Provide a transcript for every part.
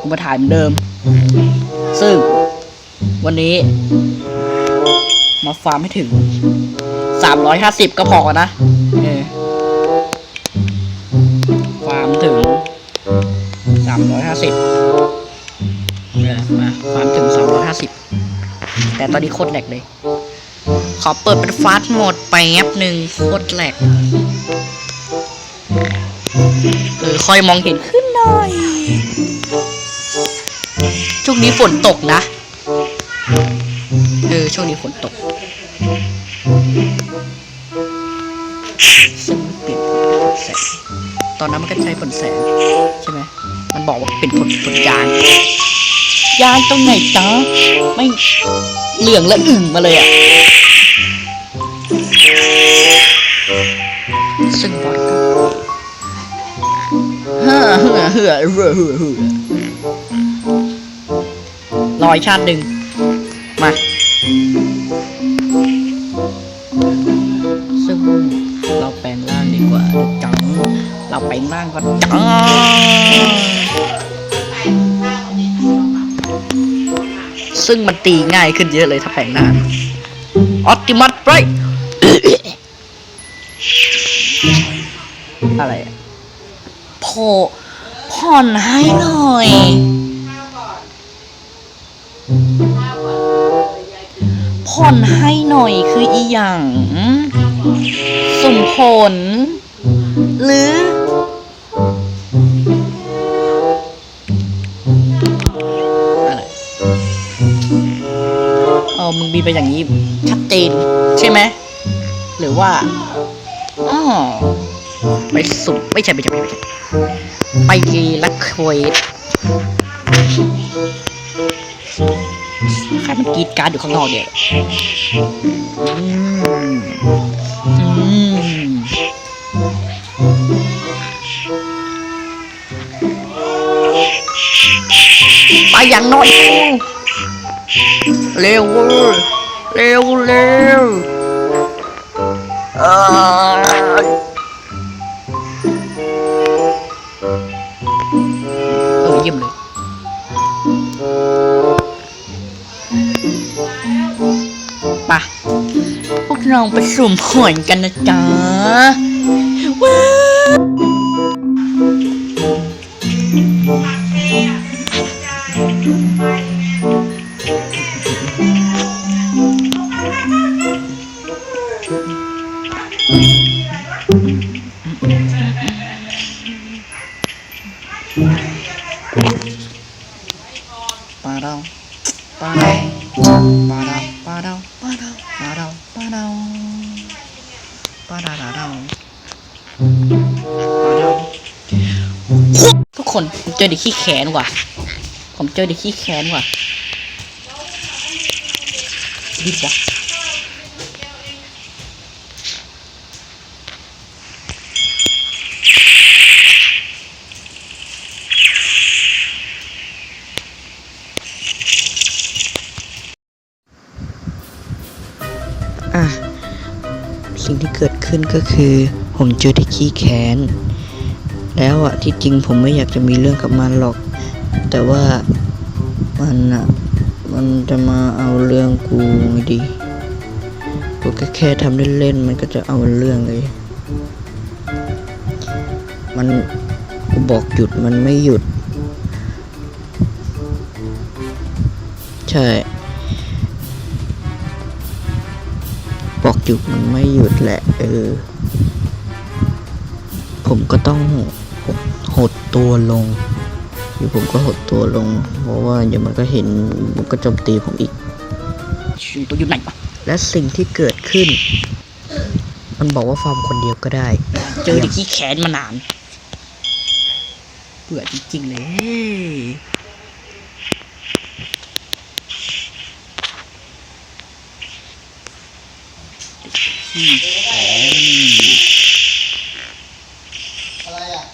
กูมาถ่ายเหมือนเดิม ซึ่งวันนี้ มาฟาร์มให้ถึงสามร้อยห้าสิบก็พอนะ เออฟาร์มถึงสามร้อยห้าสิบเออมาฟาร์มถึงสามร้อยห้าสิบแต่ตอนนี้โคตรแหลกเลย ขอเปิดเป็นฟาสต์โหมดแป๊บหนึ่งโคตรแหลกเออค่อยมองเห็นขึ้น ยช่วงนี้ฝนตกนะ เออ ช่วงนี้ฝนตกซึ่งเปลี่ยนผลแสง ตอนนั้นมันก็ใช้ผลแสง ใช่ไหม มันบอกว่าเป็นผลผลยาง ยางตรงไหนจ๊ะ ไม่เหลืองและอึ่งมาเลยอะซึ่งบอส เฮ้อเฮ้อเฮ้อเฮ้อรอยชาติหนึ่งมาซึ่งเราแปลงร่างดีกว่าจัง เราแปลงร่างก่อนจังซึ่งมันตีง่ายขึ้นเยอะเลยถ้าแปลงร่างออติมัสไรอะไรอ ผ่อนให้หน่อย ผ่อนให้หน่อยคืออีหยังสมผล หรือ อะไรเออมึงบีไปอย่างนี้ชัดเจนใช่ไหม หรือว่าอ๋อ ไปสุ่มไม่ใช่ไม่ใช่ไม่ใช่ไปลักเควสใครมันกีดการอยู่ข้างนอกเนี่ยไปอย่างน้อย เร็วเร็วเร็วเอย ปะพวกเราไปสุ่มผลกันนะจ๊ะว้าวปาเราปาเราปาเราปาเราปาเราปาเราปาเราปาเราปาเราปาเราทุกคนผมเจอเด็กขี้แขนว่ะ ผมเจอเด็กขี้แขนว่ะดิบว่ะ ที่เกิดขึ้นก็คือ ผมเจอเด็กขี้แขนแล้วอะที่จริงผมไม่อยากจะมีเรื่องกับมันหรอก แต่ว่ามันอะมันจะมาเอาเรื่องกูไงดีกูก็แค่ทำเล่นๆมันก็จะเอาเรื่องเลย มันกูบอกหยุดมันไม่หยุด ใช่ บอกหยุดมันไม่หยุดแหละ เออ ผมก็ต้องหดหดตัวลงเดี๋ยวผมก็หดตัวลง เพราะว่าเดี๋ยวมันก็เห็นมันก็โจมตีผมอีกตัวอยู่ไหนปะและสิ่งที่เกิดขึ้น มันบอกว่าฟาร์มคนเดียวก็ได้ เจอเด็กขี้แขนมานานเบื่อจริงๆเลยขี้แขน อะไรอะ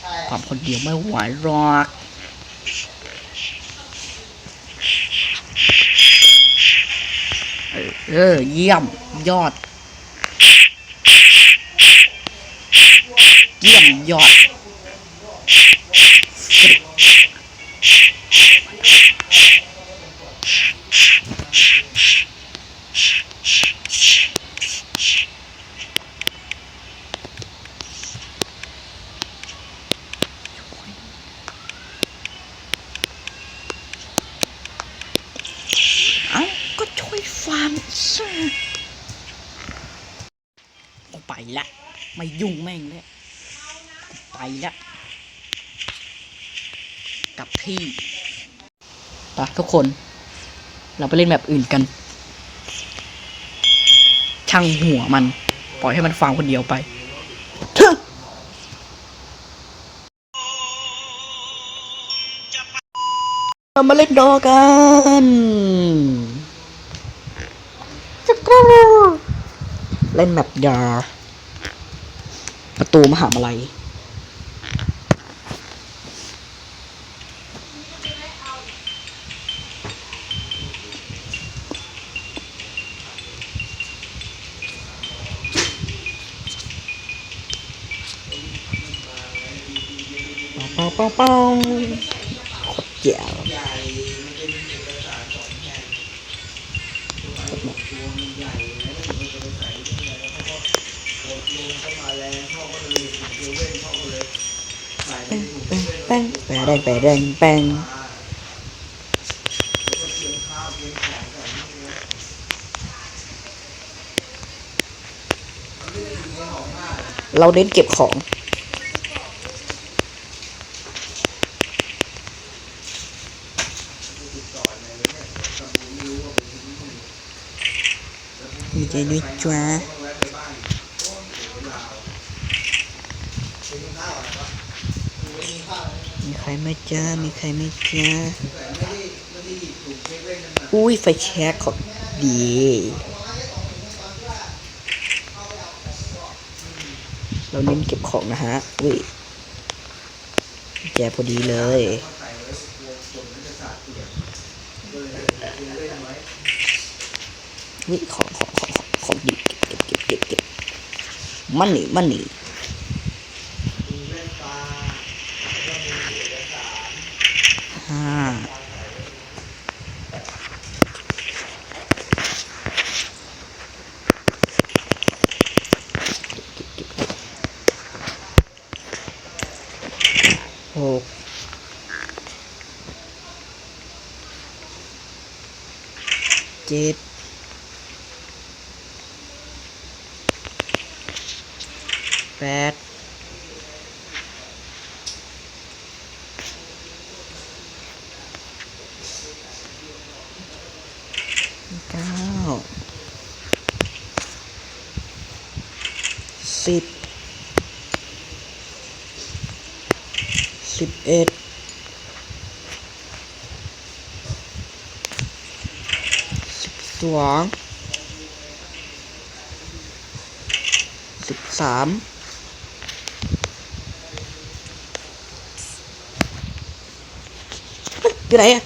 ใช่ความคนเดียวไม่ไหวหรอกเออเออเยี่ยม ยอด เยี่ยม ยอด กูไปละ ไม่ ยุ่งแม่งแล้วกูไปละกลับที่ไปทุกคน เราไปเล่นแบบอื่นกัน ช่างหัวมัน ปล่อยให้มันฟังคนเดียวไปเถอะเรามาเล่นดอกันจะกรูเล่นแบบยา ประตูมหาวิทยาลัยป้าป้าป้าโคตรเจ๋ว แป้งแป้งแป้งแป้งแป้งแป้งเราเน้นเก็บของดีใจด้วยจ้ามีใคร ไหม่จ้า มีใครไหม่จ้า อุ้ยไฟแช็กของดีเราเน้นเก็บของนะฮะ อุ้ย แจพอดีเลยวิของของของของของดีเก็บเก็บเก็บเก็บมันนี่มันนี่ห้าหก เจ็ดแปดเก้าสิบสิบเอ็ด สิบสองสิบสามอยู่ไหนอะ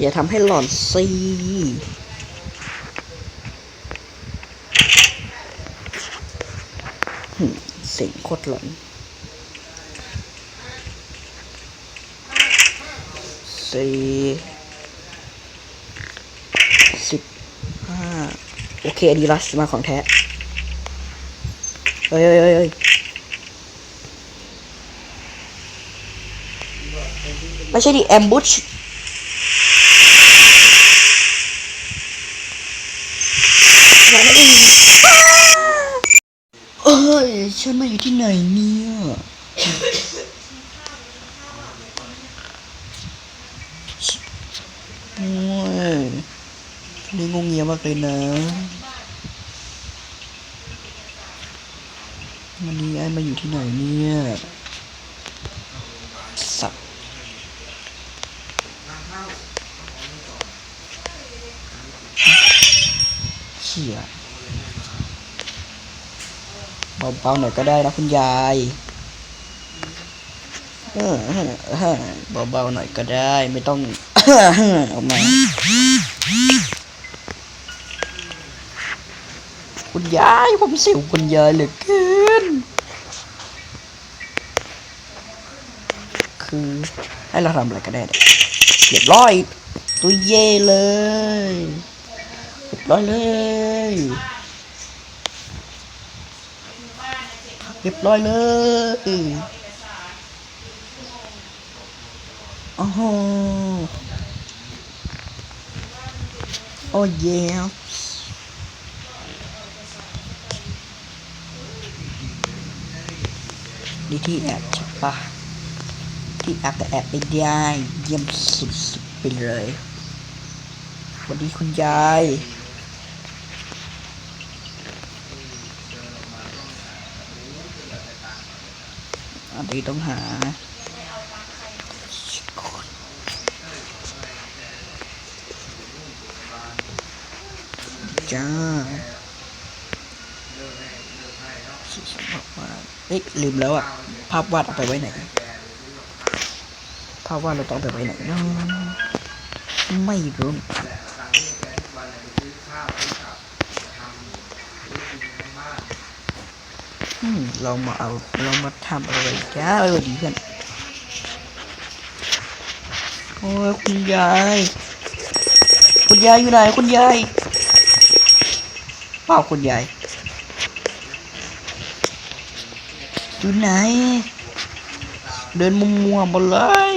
อย่าทำให้หลอนซีหึเสียงโคตรหลอนสี่สิบห้าโอเคอดีลัสมาของแท้ เฮ้ยเฮ้ยเฮ้ยไม่ใช่ดิแอมบูชเอ้ย ฉันมาอยู่ที่ไหนเนี่ยโอ้ยนี่งงเงียมากเลยนะวันนี้ไอ้มาอยู่ที่ไหนเนี่ย สัตว์เขี่ย เบาๆหน่อยก็ได้นะคุณยายเออเบาๆหน่อยก็ได้ ไม่ต้องออกมาคุณยายผมสิวคุณยายเหลือเกินคือให้เราทำอะไรก็ได้เนี่ยเรียบร้อยตัวเย่เลยเรียบร้อยเลย รียบร้อยเลยโอ้โหโอ้เยนี่ที่แอบใช่ปะที่แอบแต่แอบไม่ได้เยี่ยมสุดๆไปเลยสวัสดีคุณยาย อันนี้ต้องหาจ้าบอกว่าเอ๊ะลืมแล้วอะ ภาพวาดเอาไปไว้ไหน ภาพวาดเราต้องไปไว้ไหนเนาะไม่รู้อืม เรามาเอาเรามาทำอะไรจ้าเออดีเพื่อนโอ้ยคุณยาย คุณยายอยู่ไหนคุณยายเปล่าคุณยายอยู่ไหน เดินมัวๆหมดเลย